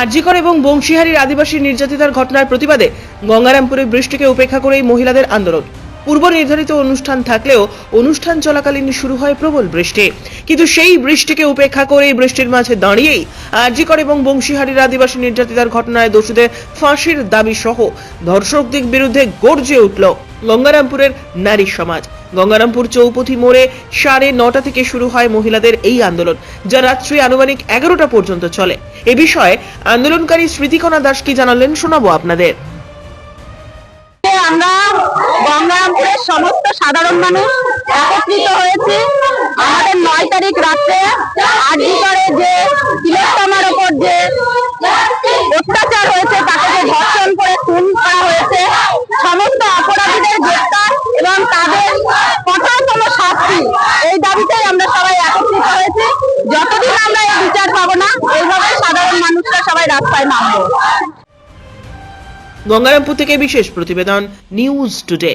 আরজিকর এবং বংশীহারির আদিবাসী নির্যাতিতার ঘটনার প্রতিবাদে গঙ্গারামপুরে বৃষ্টিকে উপেক্ষা করেই মহিলাদের আন্দোলন। পূর্ব নির্ধারিত অনুষ্ঠান থাকলেও অনুষ্ঠান চলাকালীন শুরু হয় প্রবল বৃষ্টি। কিন্তু সেই বৃষ্টিকে উপেক্ষা করেই বৃষ্টির মাঝে দাঁড়িয়েই আরজিকর এবং বংশীহারির আদিবাসী নির্যাতিতার ঘটনায় দোষীদের ফাঁসির দাবি সহ ধর্ষকদের বিরুদ্ধে গর্জে উঠল গঙ্গারামপুরের নারী সমাজ। গঙ্গারামপুর চৌপথি মোড়ে সাড়ে নটা থেকে শুরু হয় মহিলাদের এই আন্দোলন, যা রাত্রি আনুমানিক এগারোটা পর্যন্ত চলে। এ বিষয়ে আন্দোলনকারী স্মৃতিকণা দাস কি জানালেন শোনাবো আপনাদের। সমস্ত সাধারণ মানুষ একত্রিত হয়েছি। আমাদের নয় তারিখ রাত্রে আরজিকরে যে তিলোত্তমার ওপর যে অত্যাচার হয়েছে, তাকে যে ধর্ষণ করে খুন করা হয়েছে, সমস্ত অপরাধীদের গ্রেপ্তার এবং তাদের কঠোরতম শাস্তি, এই দাবিতেই আমরা সবাই একত্রিত হয়েছি। যতদিন আমরা এই বিচার পাবো না, এইভাবে সাধারণ মানুষরা সবাই রাস্তায় নামবো। গঙ্গারামপুর থেকে বিশেষ প্রতিবেদন নিউজ টুডে।